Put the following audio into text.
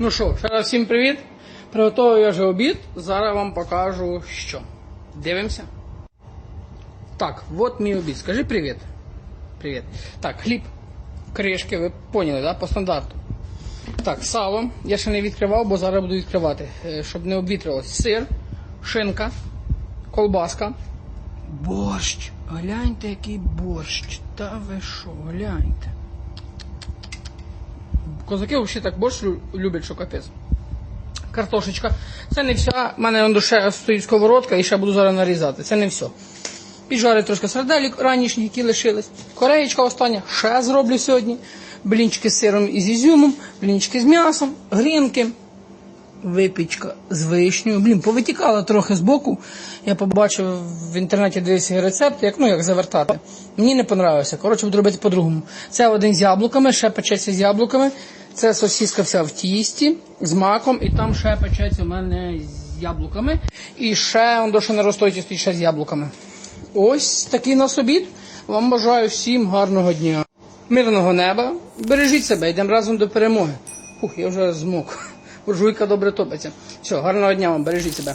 Ну що, ще раз всім привіт. Приготував я вже обід. Зараз вам покажу що. Дивимося. Так, от мій обід. Скажи привіт. Привіт. Так, хліб, кришки, ви поняли, да? По стандарту. Так, сало. Я ще не відкривав, бо зараз буду відкривати, е, щоб не обвітрилось. Сир, шинка, колбаска. Борщ. Гляньте, який борщ. Та ви що, гляньте. Козаки взагалі так борщ люблять, що капець. Картошечка. Це не вся. У мене ще стоїть сковородка і ще буду зараз нарізати. Це не все. Піджарю трошки сарделік ранішні, які лишились. Кореєчка остання. Ще зроблю сьогодні. Блінчики з сиром і з ізюмом, блінчики з м'ясом, грінки, випічка з вишнею. Блін, повитікала трохи з боку. Я побачив в інтернеті дивився рецепт, як, ну, як завертати. Мені не понравився. Коротше, буду робити по-другому. Це один з яблуками, ще печеться з яблуками. Це сосіска вся в тісті з маком, і там ще печеться у мене з яблуками. І ще он до що не розстоїть стоїть ще з яблуками. Ось такий нас обід. Вам бажаю всім гарного дня. Мирного неба. Бережіть себе, йдемо разом до перемоги. Фух, я вже змок. Буржуйка добре топиться. Все, гарного дня вам, бережіть себе.